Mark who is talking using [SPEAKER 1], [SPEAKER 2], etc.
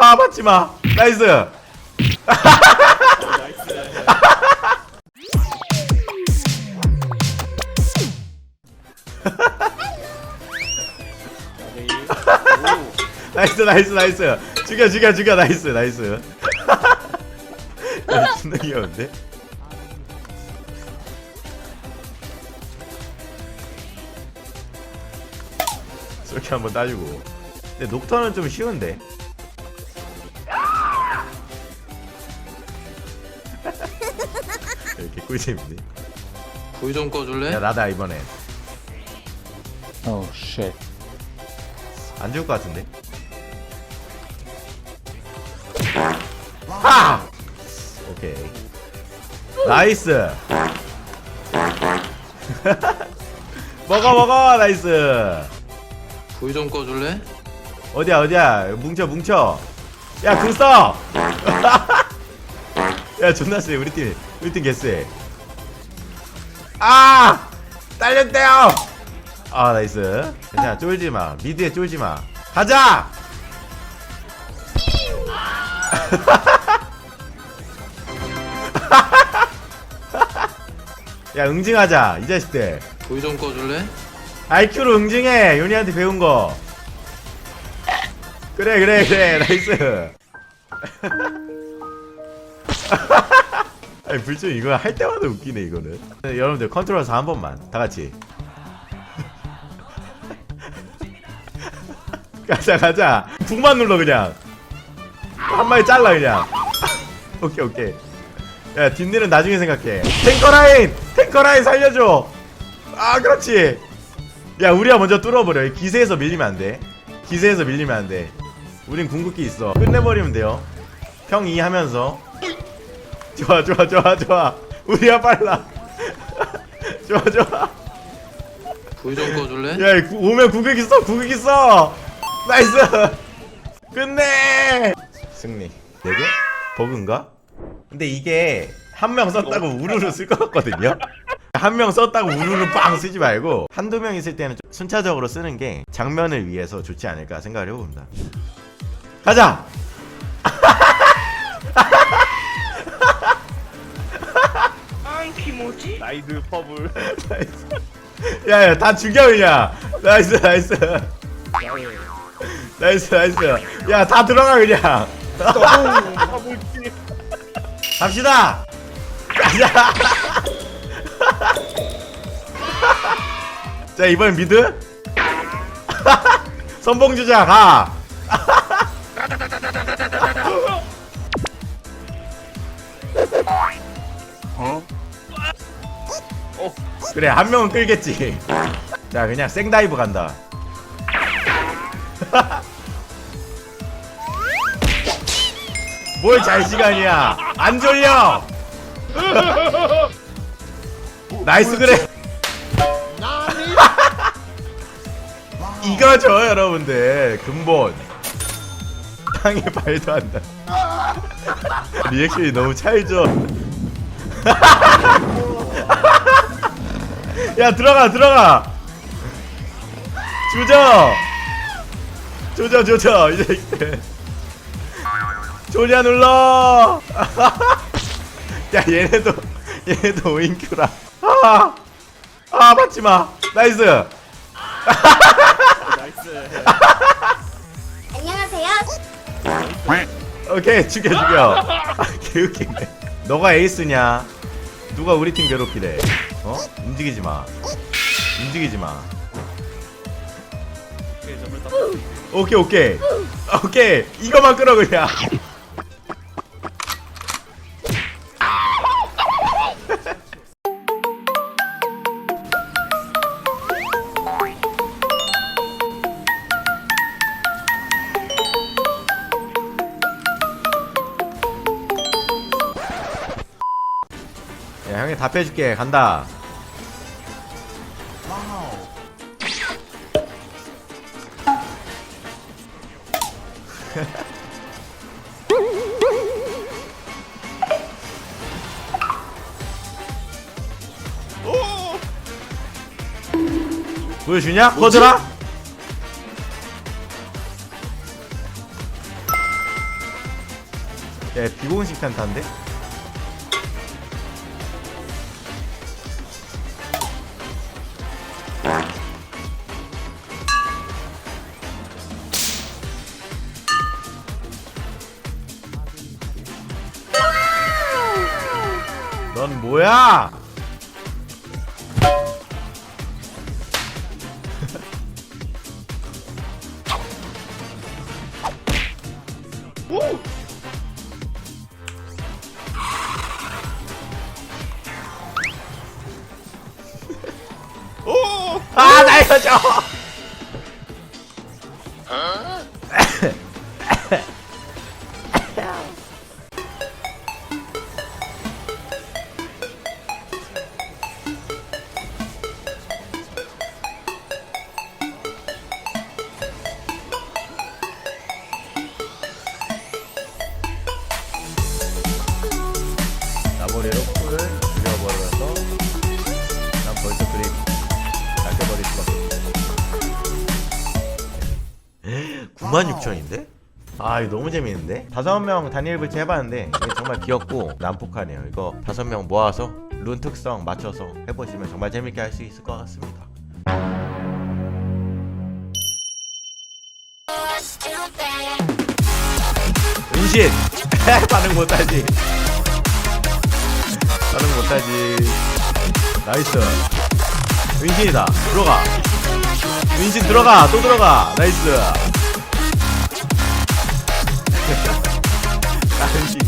[SPEAKER 1] 아 맞지마. 나이스. 나이스 나이스 나이스. 죽여 죽여 죽여. 나이스 나이스. 야, 존나 귀여운데? 저렇게 한번 따주고. 근데 녹턴은 좀 쉬운데 이렇게 꿀잼이네.
[SPEAKER 2] 불 좀 꺼줄래?
[SPEAKER 1] 야 나다 이번에.
[SPEAKER 3] Oh shit.
[SPEAKER 1] 안 죽을 것 같은데? 하! 오케이. 나이스! 먹어 먹어 나이스!
[SPEAKER 2] 불 좀 꺼줄래?
[SPEAKER 1] 어디야 어디야? 뭉쳐 뭉쳐. 야 궁 써! 야 존나 세 우리 팀. 우리 팀 개쎄. 아! 딸렸대요! 아 나이스. 자 쫄지마. 미드에 쫄지마. 가자! 야 응징하자 이 자식들.
[SPEAKER 2] 불좀 꺼줄래?
[SPEAKER 1] IQ로 응징해. 요니한테 배운 거. 그래 그래 그래. 나이스 아니 불좀 이거 할 때마다 웃기네 이거는. 네, 여러분들 컨트롤 4한 번만. 다 같이. 가자 가자. 북만 눌러 그냥. 한 마리 잘라 그냥. 오케이 오케이. 야 뒷일은 나중에 생각해. 탱커 라인! 탱커 라인 살려줘! 아 그렇지. 야 우리가 먼저 뚫어버려. 이 기세에서 밀리면 안돼. 기세에서 밀리면 안돼. 우린 궁극기 있어. 끝내버리면 돼요. 평 2 하면서 좋아 좋아 좋아 좋아. 우리가 빨라. 좋아 좋아.
[SPEAKER 2] 불좀 꺼줄래?
[SPEAKER 1] 야 구- 오면 궁극기 써 궁극기 써 나이스. 끝내. 승리. 4개? 버그인가? 근데 이게 한 명 썼다고 우르르 쓸 것 같거든요? 한 명 썼다고 우르르 빵 쓰지 말고 한두 명 있을 때는 좀 순차적으로 쓰는 게 장면을 위해서 좋지 않을까 생각을 해봅니다. 가자
[SPEAKER 4] 나이드 퍼블.
[SPEAKER 1] 야야 다 죽여 그냥. 나이스 나이스. 나이스 나이스. 야 다 들어가 그냥.
[SPEAKER 4] 퍼블.
[SPEAKER 1] 갑시다. 가자 자 이번 미드? 선봉 주자 가 그래 한 명은 끌겠지. 자 그냥 생다이브 간다. 뭘 잘 시간이야. 안 졸려. 나이스 그래. 이거죠 여러분들. 근본. 땅에 발도 안다 리액션이 너무 찰져 야 들어가 들어가. 조져. 조져 조져. 이제 조냐 눌러. 야 얘네도 얘네도 오인큐라. 아, 아 맞지마. 나이스
[SPEAKER 4] 나이스.
[SPEAKER 5] 안녕하세요.
[SPEAKER 1] 오케이 죽여 죽여. 아, 개웃기네. 너가 에이스냐 누가 우리 팀 괴롭히래? 어? 움직이지 마. 움직이지 마.
[SPEAKER 4] 오케이
[SPEAKER 1] 오케이 오케이. 이거만 끌어 그냥 답 해줄게 간다 보여주냐? 꺼져라? 야 비공식 탄타인데? 넌 뭐야? 아, 날려줘! 머리로 풀을 줄여버려서 난 벌써 그림 날려버릴 수밖에 없어 96,000인데? 아 이거 너무 재밌는데? 다섯 명 단일 불치 해봤는데 이게 정말 귀엽고 난폭하네요 이거 다섯 명 모아서 룬 특성 맞춰서 해보시면 정말 재밌게 할 수 있을 것 같습니다 은신! 반응 못하지 반응 못하지. 나이스. 은신이다. 들어가. 은신 들어가. 또 들어가. 나이스. 나 은신